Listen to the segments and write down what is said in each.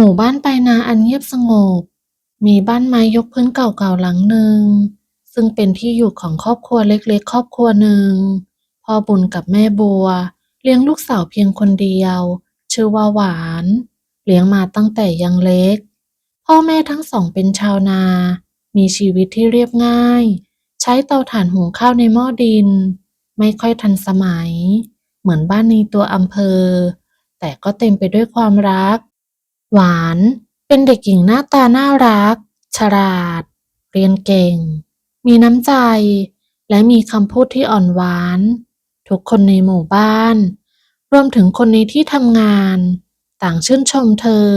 หมู่บ้านปลายนาอันเงียบสงบ มีบ้านไม้ยกพื้นเก่าๆหลังหนึ่ง ซึ่งเป็นที่อยู่ของครอบครัวเล็กๆ ครอบครัวหนึ่ง พ่อบุญกับแม่บัว เลี้ยงลูกสาวเพียงคนเดียว ชื่อว่าหวาน เลี้ยงมาตั้งแต่ยังเล็ก พ่อแม่ทั้งสองเป็นชาวนา มีชีวิตที่เรียบง่าย ใช้เตาถ่านหุงข้าวในหม้อดิน ไม่ค่อยทันสมัย เหมือนบ้านในตัวอำเภอ แต่ก็เต็มไปด้วยความรัก หวาน เป็นเด็กหญิงหน้าตาน่ารัก ฉลาด เรียนเก่ง มีน้ำใจ และมีคำพูดที่อ่อนหวาน ทุกคนในหมู่บ้าน รวมถึงคนในที่ทำงาน ต่างชื่นชมเธอ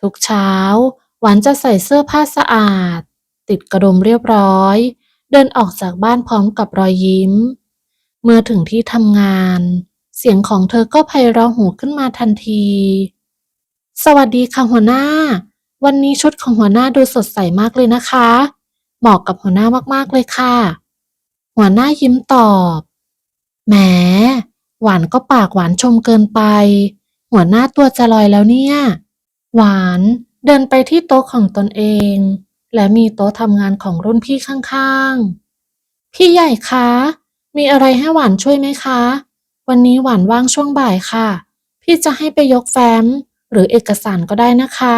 ทุกเช้า หวานจะใส่เสื้อผ้าสะอาด ติดกระดุมเรียบร้อย เดินออกจากบ้านพร้อมกับรอยยิ้ม เมื่อถึงที่ทำงาน เสียงของเธอก็ไพเราะหูขึ้นมาทันที สวัสดีค่ะหัวหน้า วันนี้ชุดของหัวหน้าดูสดใสมากเลยนะคะ เหมาะกับหัวหน้ามากๆเลยค่ะ หัวหน้ายิ้มตอบ แหม หวานก็ปากหวานชมเกินไป หัวหน้าตัวจะลอยแล้วเนี่ย หวานเดินไปที่โต๊ะของตนเอง และมีโต๊ะทำงานของรุ่นพี่ข้างๆ พี่ใหญ่คะ มีอะไรให้หวานช่วยไหมคะ วันนี้หวานว่างช่วงบ่ายค่ะ พี่จะให้ไปยกแฟ้ม หรือเอกสารก็ได้นะคะ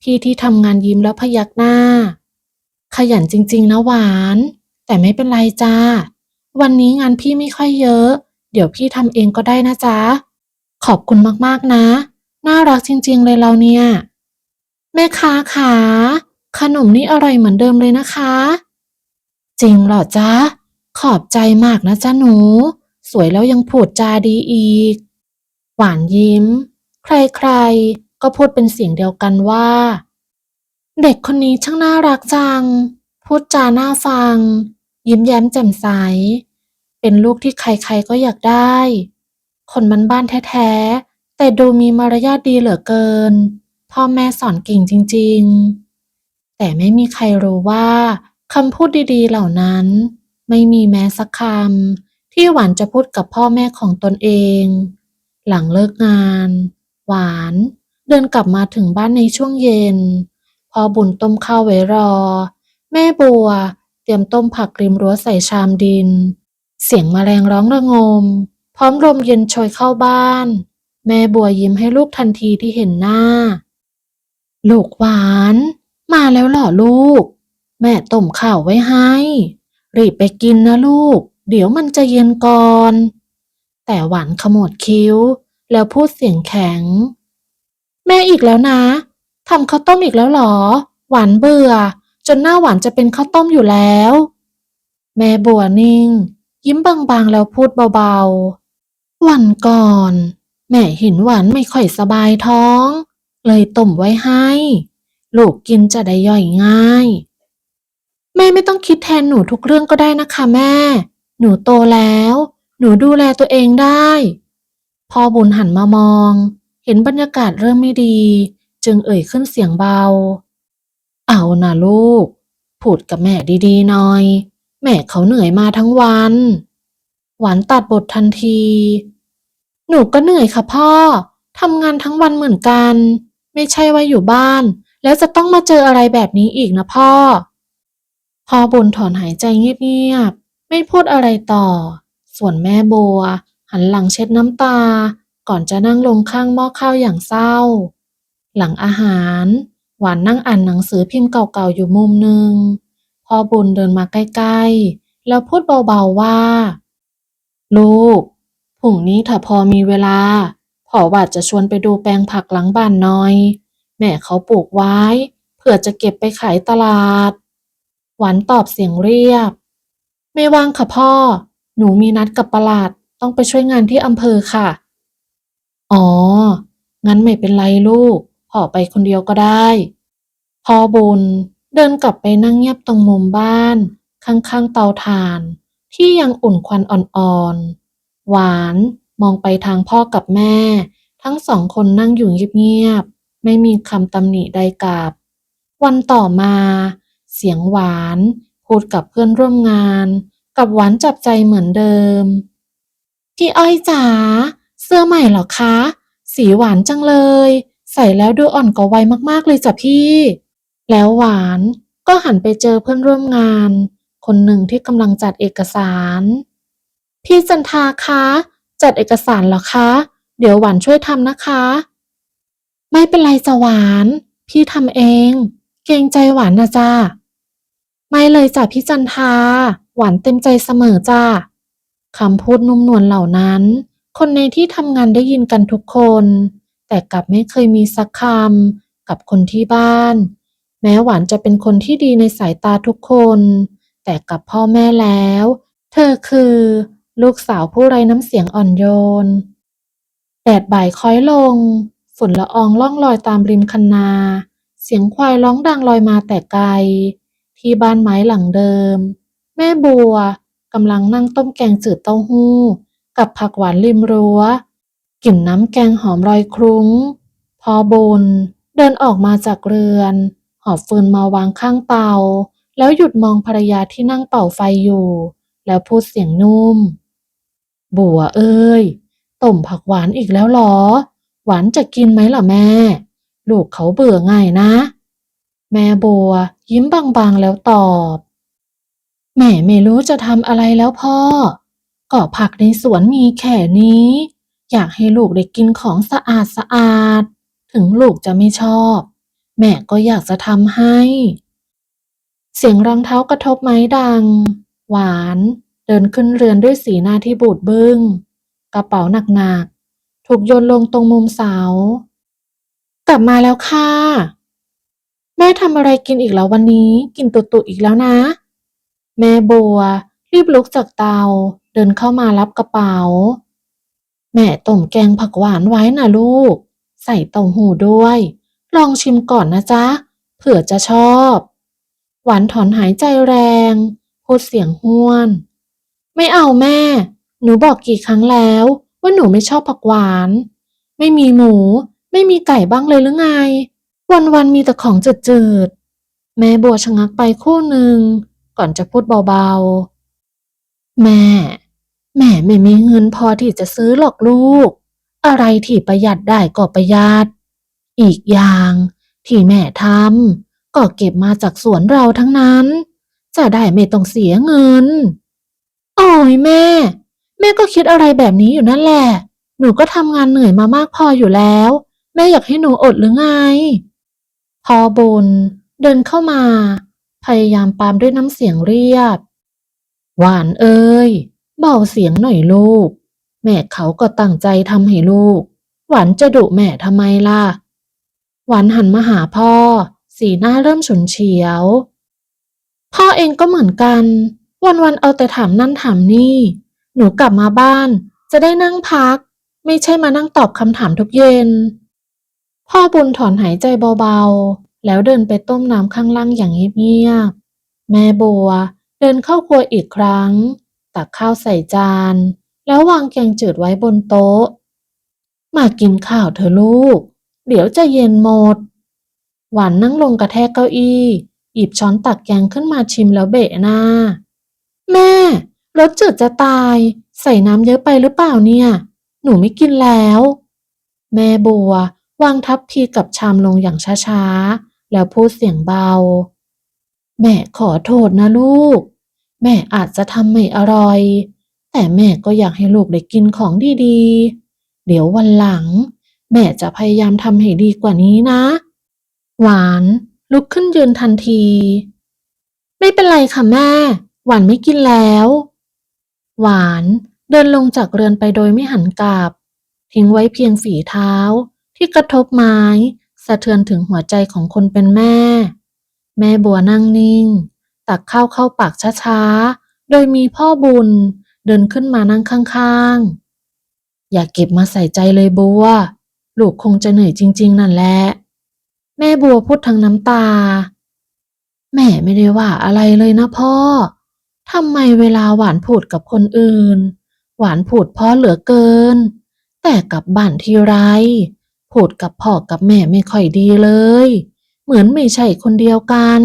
พี่ที่ทำงานยิ้มแล้วพยักหน้า ขยันจริงๆนะหวาน แต่ไม่เป็นไรจ้า วันนี้งานพี่ไม่ค่อยเยอะ เดี๋ยวพี่ทำเองก็ได้นะจ๊ะ ขอบคุณมากๆนะ น่ารักจริงๆเลยเราเนี่ย แม่ค้าขาขนมนี่อร่อยเหมือนเดิมเลยนะคะ จริงเหรอจ๊ะ ขอบใจมากนะจ๊ะหนู สวยแล้วยังพูดจาดีอีก หวานยิ้ม ใครๆ ก็พูดเป็นเสียงเดียวกันว่า เด็กคนนี้ช่างน่ารักจัง พูดจาน่าฟัง ยิ้มแย้มแจ่มใส เป็นลูกที่ใครๆก็อยากได้ คนมันบ้านแท้ๆ แต่ดูมีมารยาทดีเหลือเกิน พ่อแม่สอนเก่งจริงๆ แต่ไม่มีใครรู้ว่าคำพูดดีๆเหล่านั้น ไม่มีแม้สักคำที่หวานจะพูดกับพ่อแม่ของตนเอง หลังเลิกงาน หวานเดินกลับมาถึงบ้านในช่วงเย็น พอบุญต้มข้าวไว้รอ แม่บัว เตรียมต้มผักริมรั้วใส่ชามดิน เสียงแมลงร้องระงม พร้อมลมเย็นโชยเข้าบ้าน แม่บัวยิ้มให้ลูกทันทีที่เห็นหน้า ลูกหวาน มาแล้วหรอลูก แม่ต้มข้าวไว้ให้ รีบไปกินนะลูก เดี๋ยวมันจะเย็นก่อน แต่หวานขมวดคิ้ว แล้วพูดเสียงแข็ง แม่อีกแล้วนะทำข้าวต้มอีกแล้วหรอ หวานเบื่อ จนหน้าหวานจะเป็นข้าวต้มอยู่แล้ว แม่บัวนิ่ง ยิ้มบางๆแล้วพูดเบาๆ วันก่อน แม่เห็นหวานไม่ค่อยสบายท้อง เลยต้มไว้ให้ ลูกกินจะได้ย่อยง่าย แม่ไม่ต้องคิดแทนหนูทุกเรื่องก็ได้นะคะแม่ หนูโตแล้ว หนูดูแลตัวเองได้ พ่อบุญหันมามอง เห็นบรรยากาศเริ่มไม่ดี จึงเอ่ยขึ้นเสียงเบา เอานะลูก พูดกับแม่ดีๆหน่อย แม่เขาเหนื่อยมาทั้งวัน หวานตัดบททันที หนูก็เหนื่อยค่ะพ่อทำงานทั้งวันเหมือนกัน ไม่ใช่ว่าอยู่บ้าน แล้วจะต้องมาเจออะไรแบบนี้อีกนะพ่อ พ่อบุญถอนหายใจเงียบๆไม่พูดอะไรต่อ ส่วนแม่บัว หันหลังเช็ดน้ำตา ก่อนจะนั่งลงข้างหม้อข้าวอย่างเศร้า หลังอาหาร หวานนั่งอ่านหนังสือพิมพ์เก่าๆอยู่มุมหนึ่งพ่อบุญเดินมาใกล้ๆ แล้วพูดเบาๆว่า ลูกพรุ่งนี้ถ้าพอมีเวลาพ่อว่าจะชวนไปดูแปลงผักหลังบ้านหน่อย แม่เขาปลูกไว้ เผื่อจะเก็บไปขายตลาด หวานตอบเสียงเรียบ ไม่ว่างค่ะพ่อ หนูมีนัดกับประหลาด ต้องไปช่วยงานที่อำเภอค่ะ อ๋อ งั้นไม่เป็นไรลูก พ่อไปคนเดียวก็ได้ พ่อบุญเดินกลับไปนั่งเงียบตรงมุมบ้าน ข้างๆเตาถ่าน ที่ยังอุ่นควันอ่อนๆ หวานมองไปทางพ่อกับแม่ ทั้งสองคนนั่งอยู่เงียบๆ ไม่มีคำตำหนิใดกลับ วันต่อมา เสียงหวาน พูดกับเพื่อนร่วมงาน กับหวานจับใจเหมือนเดิม พี่อ้อยจ๋าเสื้อใหม่เหรอคะ สีหวานจังเลย ใส่แล้วดูอ่อนกว่าวัยมากๆเลยจ้ะพี่ แล้วหวานก็หันไปเจอเพื่อนร่วมงาน คนหนึ่งที่กำลังจัดเอกสาร พี่จันทาคะ จัดเอกสารเหรอคะ เดี๋ยวหวานช่วยทำนะคะ ไม่เป็นไรจ้ะหวาน พี่ทำเอง เกรงใจหวานนะจ้าไม่เลยจ้ะพี่จันทา หวานเต็มใจเสมอจ้า คำพูดนุ่มนวลเหล่านั้น คนในที่ทำงานได้ยินกันทุกคน แต่กลับไม่เคยมีสักคำกับคนที่บ้าน แม้หวานจะเป็นคนที่ดีในสายตาทุกคน แต่กับพ่อแม่แล้ว เธอคือ ลูกสาวผู้ไร้น้ำเสียงอ่อนโยน แดดบ่ายค้อยลง ฝุ่นละอองล่องลอยตามริมคันนา เสียงควายร้องดังลอยมาแต่ไกล ที่บ้านไม้หลังเดิม แม่บัว กำลังนั่งต้มแกงจืดเต้าหู้ กับผักหวานริมรั้วกลิ่นน้ำแกงหอมลอยคลุ้ง พอบุญเดินออกมาจากเรือน หอบฟืนมาวางข้างเตา แล้วหยุดมองภรรยาที่นั่งเป่าไฟอยู่ แล้วพูดเสียงนุ่ม บัวเอ้ยต้มผักหวานอีกแล้วหรอ หวานจะกินไหมล่ะแม่ ลูกเขาเบื่อง่ายนะ แม่บัวยิ้มบางๆแล้วตอบ แม่ไม่รู้จะทำอะไรแล้วพ่อ ก็ผักในสวนมีแค่นี้ อยากให้ลูกได้กินของสะอาดสะอาด ถึงลูกจะไม่ชอบ แม่ก็อยากจะทำให้ เสียงรองเท้ากระทบไม้ดัง หวาน เดินขึ้นเรือนด้วยสีหน้าที่บูดบึง้ง กระเป๋าหนักๆ ถูกโยนลงตรงมุมเสา กลับมาแล้วค่ะ แม่ทำอะไรกินอีกแล้ววันนี้ กินตุตุอีกแล้วนะ แม่บัว รีบลุกจากเตา เดินเข้ามารับกระเป๋า แม่ต้มแกงผักหวานไว้น่ะลูก ใส่เต้าหู้ด้วย ลองชิมก่อนนะจ๊ะ เผื่อจะชอบ หวานถอนหายใจแรง พูดเสียงห้วน ไม่เอาแม่ หนูบอกกี่ครั้งแล้วว่าหนูไม่ชอบผักหวาน ไม่มีหมู ไม่มีไก่บ้างเลยหรือไง วันๆมีแต่ของจืดๆ แม่บัวชะงักไปคู่หนึ่ง ก่อนจะพูดเบาๆ แม่ แม่ไม่มีเงินพอที่จะซื้อหรอกลูก อะไรที่ประหยัดได้ก็ประหยัด อีกอย่างที่แม่ทำก็เก็บมาจากสวนเราทั้งนั้น จะได้ไม่ต้องเสียเงิน โอ้ยแม่ แม่ก็คิดอะไรแบบนี้อยู่นั่นแหละ หนูก็ทำงานเหนื่อยมามากพออยู่แล้ว แม่อยากให้หนูอดหรือไง พอบุญเดินเข้ามา พยายามปามด้วยน้ำเสียงเรียบ หวานเอ้ย เบาเสียงหน่อยลูก แม่เขาก็ตั้งใจทำให้ลูก หวานจะดุแม่ทำไมล่ะ หวานหันมาหาพ่อ สีหน้าเริ่มฉุนเฉียว พ่อเองก็เหมือนกัน วันๆเอาแต่ถามนั่นถามนี่ หนูกลับมาบ้าน จะได้นั่งพัก ไม่ใช่มานั่งตอบคำถามทุกเย็น พ่อบุญถอนหายใจเบาๆ แล้วเดินไปต้มน้ำข้างล่างอย่างเงียบๆ แม่บัวเดินเข้าครัวอีกครั้ง ตักข้าวใส่จาน แล้ววางแกงจืดไว้บนโต๊ะ มากินข้าวเถอะลูก เดี๋ยวจะเย็นหมด หวานนั่งลงกระแทกเก้าอี้ หยิบช้อนตักแกงขึ้นมาชิมแล้วเบะหน้า แม่รสจืดจะตาย ใส่น้ำเยอะไปหรือเปล่าเนี่ย หนูไม่กินแล้ว แม่บัววางทัพพีกับชามลงอย่างช้าๆ แล้วพูดเสียงเบา แม่ขอโทษนะลูก แม่อาจจะทำไม่อร่อย แต่แม่ก็อยากให้ลูกได้กินของดีๆ เดี๋ยววันหลัง แม่จะพยายามทำให้ดีกว่านี้นะ หวานลุกขึ้นยืนทันที ไม่เป็นไรค่ะแม่ หวานไม่กินแล้ว หวานเดินลงจากเรือนไปโดยไม่หันกลับ ทิ้งไว้เพียงฝีเท้าที่กระทบไม้ สะเทือนถึงหัวใจของคนเป็นแม่ แม่บัวนั่งนิ่ง ตักข้าวเข้าปากช้าๆ โดยมีพ่อบุญเดินขึ้นมานั่งข้างๆ อย่าเก็บมาใส่ใจเลยบัว ลูกคงจะเหนื่อยจริง ๆ นั่นแหละ แม่บัวพูดทั้งน้ำตา แม่ไม่ได้ว่าอะไรเลยนะพ่อทำไมเวลาหวานพูดกับคนอื่น หวานพูดเพ้อเหลือเกิน แต่กับบ้านทีไร พูดกับพ่อกับแม่ไม่ค่อยดีเลย เหมือนไม่ใช่คนเดียวกัน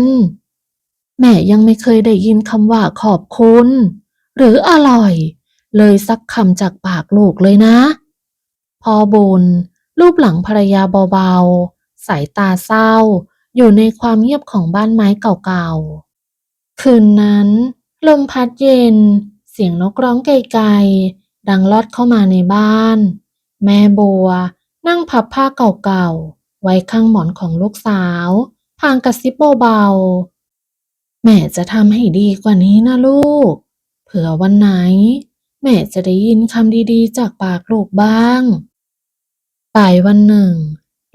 แม่ยังไม่เคยได้ยินคำว่าขอบคุณ หรืออร่อย เลยสักคำจากปากลูกเลยนะ พอบุญรูปหลังภรรยาเบาๆ สายตาเศร้า อยู่ในความเงียบของบ้านไม้เก่าๆ คืนนั้น ลมพัดเย็น เสียงนกร้องไกลๆ ดังลอดเข้ามาในบ้าน แม่บัว นั่งพับผ้าเก่าๆ ไว้ข้างหมอนของลูกสาวพางกระซิบเบาๆ แม่จะทำให้ดีกว่านี้นะลูก เผื่อวันไหน แม่จะได้ยินคำดีๆ จากปากลูกบ้างบ่ายวันหนึ่ง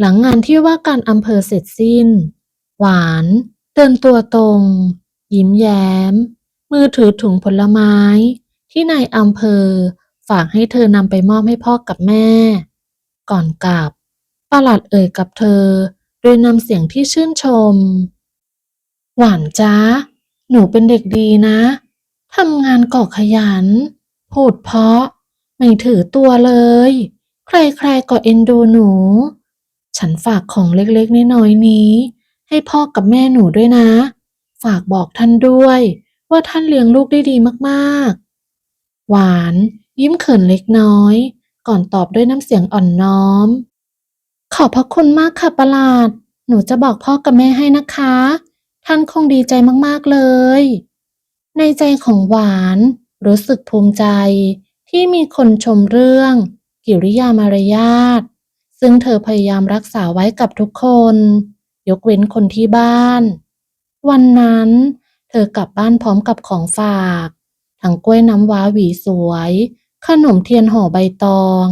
หลังงานที่ว่าการอำเภอเสร็จสิ้น หวาน เดินตัวตรง ยิ้มแย้ม มือถือถุงผลไม้ ที่นายอำเภอฝากให้เธอนำไปมอบให้พ่อกับแม่ ก่อนกลับประหลัดเอ่ยกับเธอ โดยนำเสียงที่ชื่นชม หวานจ้า หนูเป็นเด็กดีนะทำงานก่อขยัน พูดเพาะ ไม่ถือตัวเลย ใครๆก็เอ็นดูหนู ฉันฝากของเล็กๆน้อยๆนี้ ให้พ่อกับแม่หนูด้วยนะ ฝากบอกท่านด้วย ว่าท่านเลี้ยงลูกได้ดีมากๆ หวาน ยิ้มเขินเล็กน้อย ก่อนตอบด้วยน้ำเสียงอ่อนน้อม ขอบพระคุณมากค่ะประหลาด หนูจะบอกพ่อกับแม่ให้นะคะ ท่านคงดีใจมากๆเลย ในใจของหวานรู้สึกภูมิใจที่มีคนชมเรื่อง กิริยามารยาท ซึ่งเธอพยายามรักษาไว้กับทุกคน ยกเว้นคนที่บ้าน วันนั้น เธอกลับบ้านพร้อมกับของฝาก ทั้งกล้วยน้ำว้าหวีสวย ขนมเทียนห่อใบตอง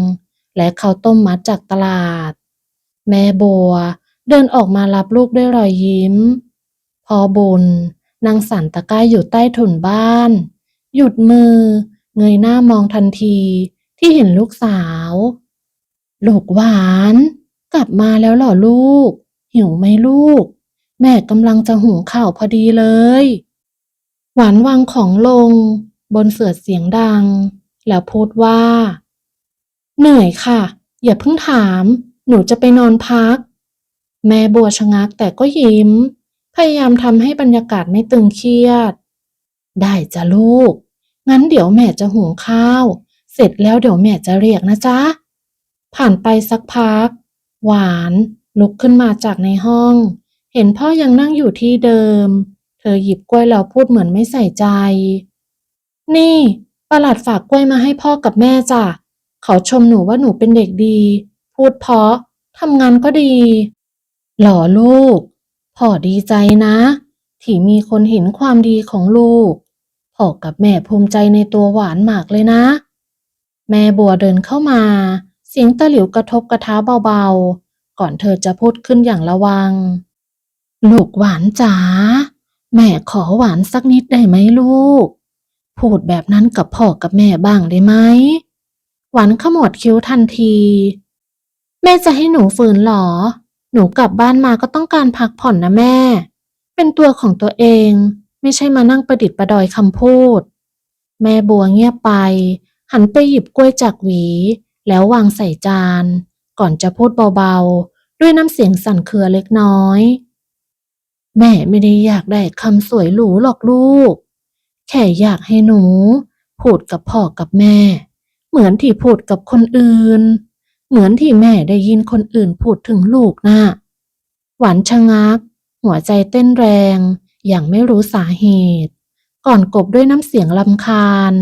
และข้าวต้มมัดจากตลาด แม่บัวเดินออกมารับลูกด้วยรอยยิ้ม พอบุญนางสันตะกร้าอยู่ใต้ถุนบ้าน หยุดมือ เงยหน้ามองทันทีที่เห็นลูกสาว ลูกหวาน กลับมาแล้วหรอลูก หิวไหมลูก แม่กำลังจะหุงข้าวพอดีเลย หวานวางของลง บนเสื่อเสียงดัง แล้วพูดว่า เหนื่อยค่ะ อย่าเพิ่งถาม หนูจะไปนอนพัก แม่บัวชะงักแต่ก็ยิ้ม พยายามทำให้บรรยากาศไม่ตึงเครียด ได้จ้ะลูก งั้นเดี๋ยวแม่จะหุงข้าว เสร็จแล้วเดี๋ยวแม่จะเรียกนะจ๊ะ ผ่านไปสักพัก หวานลุกขึ้นมาจากในห้อง เห็นพ่อยังนั่งอยู่ที่เดิม เธอหยิบกล้วยแล้วพูดเหมือนไม่ใส่ใจ นี่ ประหลัดฝากกล้วยมาให้พ่อกับแม่จ้ะ เขาชมหนูว่าหนูเป็นเด็กดี พูดเพราะทำงานก็ดี หล่อลูก พ่อดีใจนะ ที่มีคนเห็นความดีของลูก พ่อกับแม่ภูมิใจในตัวหวานมากเลยนะ แม่บัวเดินเข้ามา เสียงตะหลิวกระทบกระทะเบาๆ ก่อนเธอจะพูดขึ้นอย่างระวัง ลูกหวานจ๋า แม่ขอหวานสักนิดได้ไหมลูก พูดแบบนั้นกับพ่อกับแม่บ้างได้ไหม หวานขมวดคิ้วทันที แม่จะให้หนูฝืนหรอ หนูกลับบ้านมาก็ต้องการพักผ่อนนะแม่ เป็นตัวของตัวเอง ไม่ใช่มานั่งประดิษฐ์ประดอยคำพูด แม่บัวเงียบไป หันไปหยิบกล้วยจากหวี แล้ววางใส่จาน ก่อนจะพูดเบาๆ ด้วยน้ำเสียงสั่นเครือเล็กน้อย แม่ไม่ได้อยากได้คำสวยหรูหรอกลูก แค่อยากให้หนู พูดกับพ่อกับแม่ เหมือนที่พูดกับคนอื่น เหมือนที่แม่ได้ยินคนอื่นพูดถึงลูกน่ะหวานชะงัก หัวใจเต้นแรง อย่างไม่รู้สาเหตุ ก่อนกบด้วยน้ำเสียงลำคาญ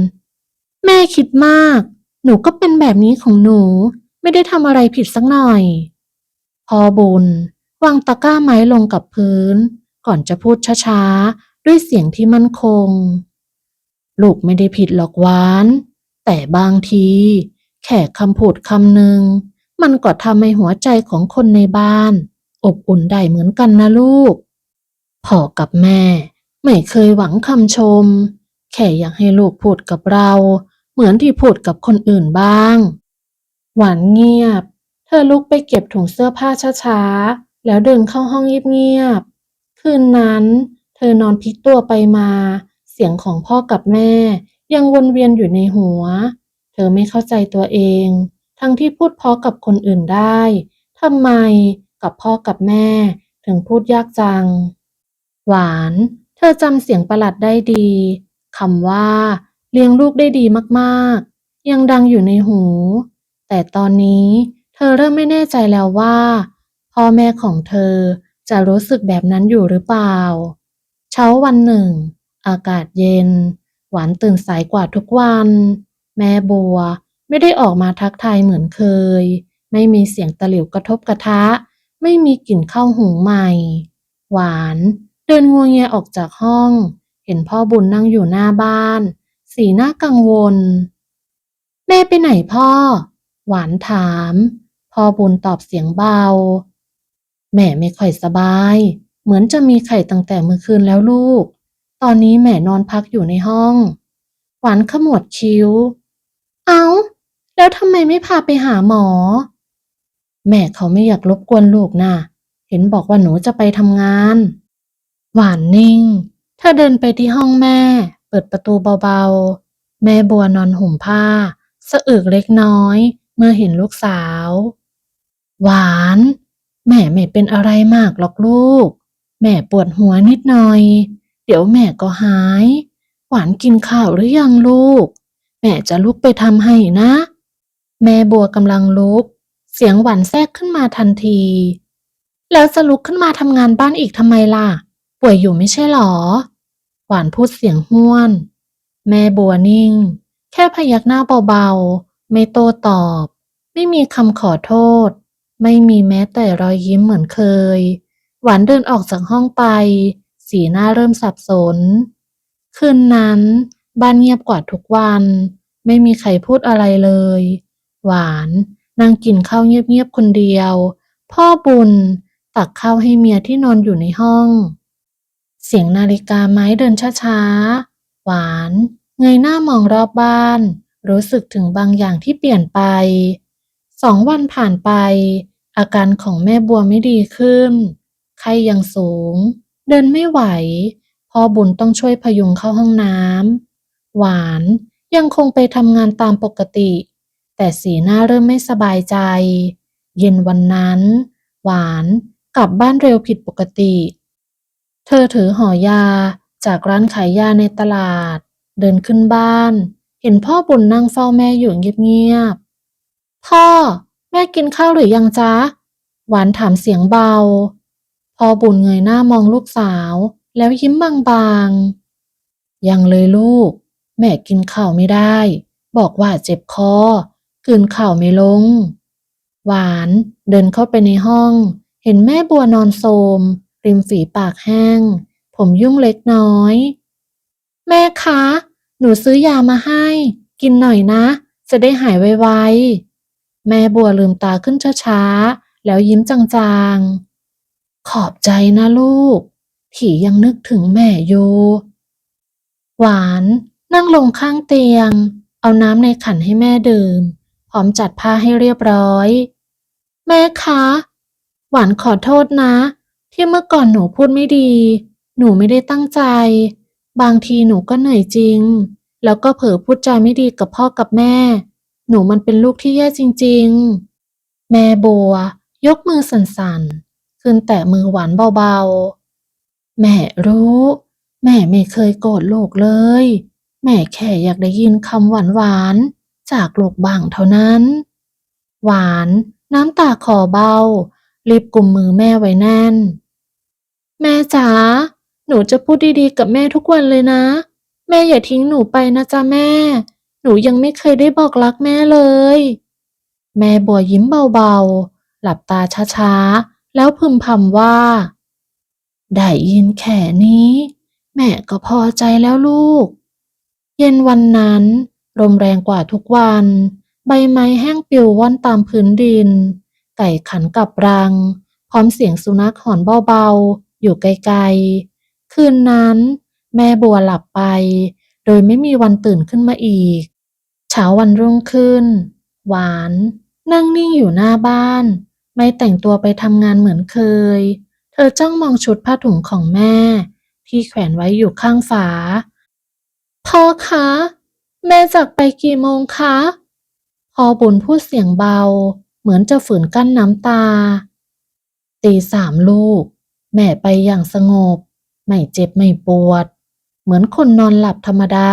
แม่คิดมาก หนูก็เป็นแบบนี้ของหนู ไม่ได้ทำอะไรผิดสักหน่อย พอบุญวางตะกร้าไม้ลงกับพื้น ก่อนจะพูดช้าๆ ด้วยเสียงที่มั่นคง ลูกไม่ได้ผิดหรอกหวาน แต่บางที แค่คำพูดคำหนึ่ง มันก็ทำให้หัวใจของคนในบ้าน อบอุ่นได้เหมือนกันนะลูก พ่อกับแม่ ไม่เคยหวังคำชม แค่อยากให้ลูกพูดกับเรา เหมือนที่พูดกับคนอื่นบ้าง หวานเงียบ เธอลุกไปเก็บถุงเสื้อผ้าช้าๆ แล้วเดินเข้าห้องเงียบๆ คืนนั้น เธอนอนพลิกตัวไปมา สียงของพ่อกับแม่ ยังวนเวียนอยู่ในหัว เธอไม่เข้าใจตัวเอง ทั้งที่พูดเพราะกับคนอื่นได้ทำไมกับพ่อกับแม่ ถึงพูดยากจัง หวาน เธอจำเสียงประหลัดได้ดีคำว่า เลี้ยงลูกได้ดีมากๆ ยังดังอยู่ในหู แต่ตอนนี้เธอเริ่มไม่แน่ใจแล้วว่า พ่อแม่ของเธอจะรู้สึกแบบนั้นอยู่หรือเปล่า เช้าวันหนึ่ง อากาศเย็น หวานตื่นสายกว่าทุกวัน แม่บัวไม่ได้ออกมาทักทายเหมือนเคย ไม่มีเสียงตะหลิวกระทบกระทะ ไม่มีกลิ่นข้าวหุงใหม่ หวานเดินงัวเงียออกจากห้อง เห็นพ่อบุญนั่งอยู่หน้าบ้าน สีหน้ากังวล แม่ไปไหนพ่อ หวานถาม พ่อบุญตอบเสียงเบา แม่ไม่ค่อยสบาย เหมือนจะมีไข่ตั้งแต่เมื่อคืนแล้วลูก ตอนนี้แม่นอนพักอยู่ในห้อง หวานขมวดคิ้ว เอา้า แล้วทำไมไม่พาไปหาหมอ แม่เขาไม่อยากรบกวนลูกนะ่ะ เห็นบอกว่าหนูจะไปทำงาน หวานนิ่งเธอเดินไปที่ห้องแม่ เปิดประตูเบาๆ แม่บัวนอนห่มผ้า สะอึกเล็กน้อย เมื่อเห็นลูกสาว หวาน แม่ไม่เป็นอะไรมากหรอกลูก แม่ปวดหัวนิดหน่อย เดี๋ยวแม่ก็หาย หวานกินข้าวหรือยังลูก แม่จะลุกไปทำให้นะ แม่บัวกำลังลุก เสียงหวานแทรกขึ้นมาทันที แล้วจะลุกขึ้นมาทำงานบ้านอีกทำไมล่ะ ป่วยอยู่ไม่ใช่หรอ หวานพูดเสียงห้วน แม่บัวนิ่ง แค่พยักหน้าเบาๆ ไม่โต้ตอบ ไม่มีคำขอโทษ ไม่มีแม้แต่รอยยิ้มเหมือนเคย หวานเดินออกจากห้องไป สีหน้าเริ่มสับสน คืนนั้น บ้านเงียบกว่าทุกวัน ไม่มีใครพูดอะไรเลย หวานนั่งกินข้าวเงียบๆคนเดียว พ่อบุญ ตักข้าวให้เมียที่นอนอยู่ในห้อง เสียงนาฬิกาไม้เดินช้าๆ หวานเงยหน้ามองรอบบ้าน รู้สึกถึงบางอย่างที่เปลี่ยนไป สองวันผ่านไป อาการของแม่บัวไม่ดีขึ้น ไข้ยังสูง เดินไม่ไหว พ่อบุญต้องช่วยพยุงเข้าห้องน้ำหวานยังคงไปทำงานตามปกติ แต่สีหน้าเริ่มไม่สบายใจ เย็นวันนั้น หวานกลับบ้านเร็วผิดปกติ เธอถือห่อยาจากร้านขายยาในตลาด เดินขึ้นบ้าน เห็นพ่อบุญนั่งเฝ้าแม่อยู่เงียบๆ พ่อ แม่กินข้าวหรือยังจ๊ะ หวานถามเสียงเบา พ่อบุญเงยหน้ามองลูกสาว แล้วยิ้มบางๆ ยังเลยลูก แม่กินข้าวไม่ได้ บอกว่าเจ็บคอกืนข้าวไม่ลง หวานเดินเข้าไปในห้อง เห็นแม่บัวนอนโทมริมฝีปากแห้ง ผมยุ่งเล็กน้อย แม่คะ หนูซื้อยามาให้ กินหน่อยนะ จะได้หายไวๆ แม่บัวลืมตาขึ้นช้าๆ แล้วยิ้มจางๆ ขอบใจนะลูก ผียังนึกถึงแม่อยู่ หวานนั่งลงข้างเตียง เอาน้ำในขันให้แม่ดื่ม พร้อมจัดผ้าให้เรียบร้อย แม่คะ หวานขอโทษนะ ที่เมื่อก่อนหนูพูดไม่ดี หนูไม่ได้ตั้งใจ บางทีหนูก็เหนื่อยจริง แล้วก็เผลอพูดจาไม่ดีกับพ่อกับแม่ หนูมันเป็นลูกที่แย่จริง ๆ แม่บัวยกมือสั่นๆ ขึ้นแตะมือหวานเบาๆ แม่รู้ แม่ไม่เคยโกรธลูกเลย แม่แค่อยากได้ยินคำหวานๆ จากลูกบ้างเท่านั้น หวานน้ำตาคอเบา รีบกุมมือแม่ไว้แน่น แม่จ๋าหนูจะพูดดีๆกับแม่ทุกวันเลยนะ แม่อย่าทิ้งหนูไปนะจ๊ะแม่ หนูยังไม่เคยได้บอกรักแม่เลย แม่บัวยิ้มเบาๆ หลับตาช้าๆ แล้วพึมพำว่า ได้ยินแค่นี้ แม่ก็พอใจแล้วลูก เย็นวันนั้นลมแรงกว่าทุกวัน ใบไม้แห้งปลิวว่อนตามพื้นดิน ไก่ขันกับรัง พร้อมเสียงสุนัขหอนเบาๆ อยู่ไกลๆ คืนนั้น แม่บัวหลับไป โดยไม่มีวันตื่นขึ้นมาอีก เช้าวันรุ่งขึ้น หวาน นั่งนิ่งอยู่หน้าบ้าน ไม่แต่งตัวไปทำงานเหมือนเคย เธอจ้องมองชุดผ้าถุงของแม่ ที่แขวนไว้อยู่ข้างฝา พ่อคะ แม่จากไปกี่โมงคะพ่อบุญพูดเสียงเบา เหมือนจะฝืนกั้นน้ำตา ตีสามลูก แม่ไปอย่างสงบ ไม่เจ็บไม่ปวด เหมือนคนนอนหลับธรรมดา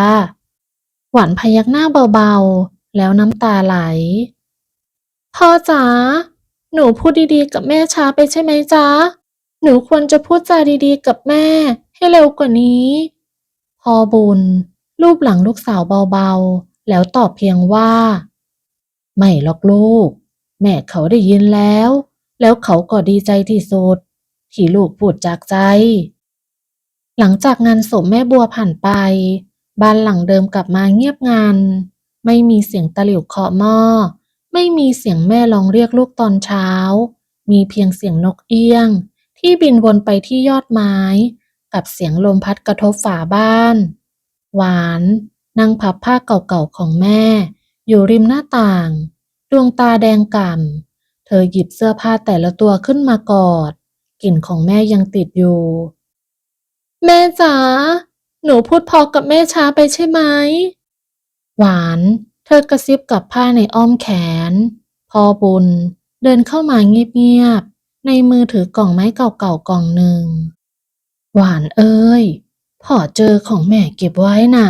หวานพยักหน้าเบาๆ แล้วน้ำตาไหลพพ่อจ๋า หนูพูดดีๆ กับแม่ช้าไปใช่ไหมจ๊ะ หนูควรจะพูดจาดีๆ กับแม่ ให้เร็วกว่านี้ พอบุญลูบหลังลูกสาวเบาๆ แล้วตอบเพียงว่า ไม่หรอกลูก แม่เขาได้ยินแล้ว แล้วเขาก็ดีใจที่สุด ที่ลูกพูดจากใจ หลังจากงานศพแม่บัวผ่านไป บ้านหลังเดิมกลับมาเงียบงัน ไม่มีเสียงตะหลิวเคาะหม้อ ไม่มีเสียงแม่ร้องเรียกลูกตอนเช้า มีเพียงเสียงนกเอี้ยง ที่บินวนไปที่ยอดไม้ กับเสียงลมพัดกระทบฝาบ้าน หวานนั่งพับผ้าเก่าๆของแม่ อยู่ริมหน้าต่าง ดวงตาแดงก่ำ เธอหยิบเสื้อผ้าแต่ละตัวขึ้นมากอด กลิ่นของแม่ยังติดอยู่ แม่จ๋าหนูพูดพอกับแม่ช้าไปใช่ไหม หวาน เธอกระซิบกับผ้าในอ้อมแขน พอบุญ เดินเข้ามาเงียบๆ ในมือถือกล่องไม้เก่าๆกล่องหนึ่ง หวานเอ้ยพ่อเจอของแม่เก็บไว้น่ะ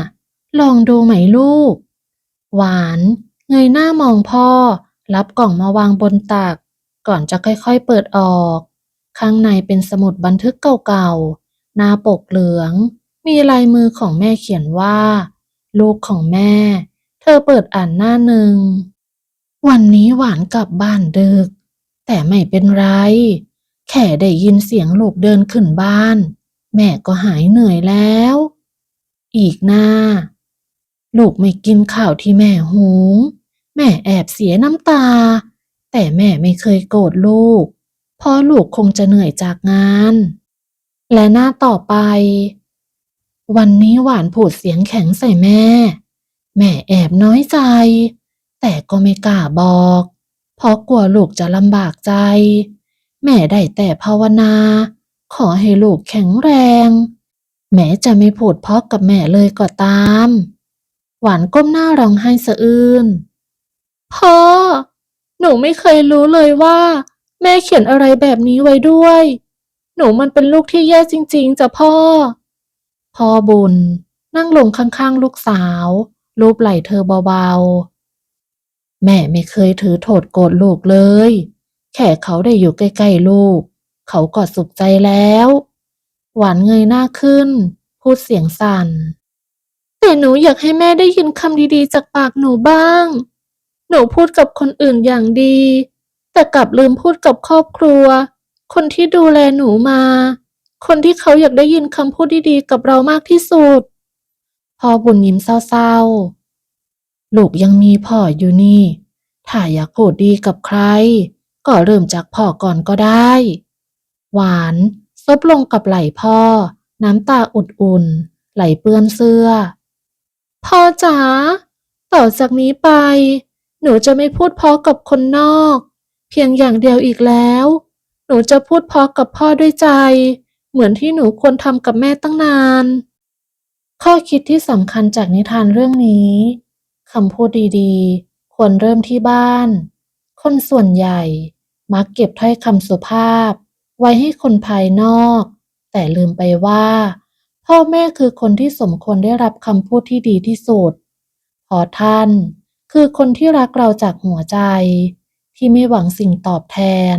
ลองดูไหมลูก หวานเงยหน้ามองพ่อ รับกล่องมาวางบนตัก ก่อนจะค่อยๆเปิดออก ข้างในเป็นสมุดบันทึกเก่าๆ หน้าปกเหลือง มีลายมือของแม่เขียนว่า ลูกของแม่ เธอเปิดอ่านหน้าหนึ่ง วันนี้หวานกลับบ้านดึก แต่ไม่เป็นไร แค่ได้ยินเสียงลูกเดินขึ้นบ้าน แม่ก็หายเหนื่อยแล้ว อีกหน้า ลูกไม่กินข้าวที่แม่หุง แม่แอบเสียน้ำตา แต่แม่ไม่เคยโกรธลูก เพราะลูกคงจะเหนื่อยจากงาน และหน้าต่อไป วันนี้หวานพูดเสียงแข็งใส่แม่ แม่แอบน้อยใจ แต่ก็ไม่กล้าบอก เพราะกลัวลูกจะลำบากใจ แม่ได้แต่ภาวนา ขอให้ลูกแข็งแรง แม้จะไม่พูดเพราะกับแม่เลยก็ตาม หวานก้มหน้าร้องไห้สะอื้นพ่อ หนูไม่เคยรู้เลยว่า แม่เขียนอะไรแบบนี้ไว้ด้วย หนูมันเป็นลูกที่แย่จริง ๆจ้ะพ่อ พ่อบุญนั่งลงข้างๆลูกสาว ลูบไหล่เธอเบาๆ แม่ไม่เคยถือโทษโกรธลูกเลย แค่เขาได้อยู่ใกล้ๆลูก เขาก็สุขใจแล้ว หวานเงยหน้าขึ้น พูดเสียงสั่น แต่หนูอยากให้แม่ได้ยินคำดีๆ จากปากหนูบ้าง หนูพูดกับคนอื่นอย่างดี แต่กลับลืมพูดกับครอบครัว คนที่ดูแลหนูมา คนที่เขาอยากได้ยินคำพูดดีๆ กับเรามากที่สุด พ่อบุญยิ้มเศร้าๆ ลูกยังมีพ่ออยู่นี่ ถ้าอยากพูดดีกับใคร ก็เริ่มจากพ่อก่อนก็ได้ หวานซบลงกับไหล่พ่อ น้ำตาอุ่นๆไหลเปื้อนเสื้อ พ่อจ๋า ต่อจากนี้ไป หนูจะไม่พูดพ้อกับคนนอก เพียงอย่างเดียวอีกแล้ว หนูจะพูดพ้อกับพ่อด้วยใจ เหมือนที่หนูควรทำกับแม่ตั้งนาน ข้อคิดที่สำคัญจากนิทานเรื่องนี้คำพูดดีๆ ควรเริ่มที่บ้าน คนส่วนใหญ่มักเก็บถ้อยคำสุภาพ ไว้ให้คนภายนอก แต่ลืมไปว่า พ่อแม่คือคนที่สมควรได้รับคำพูดที่ดีที่สุดพราะท่าน คือคนที่รักเราจากหัวใจ ที่ไม่หวังสิ่งตอบแทน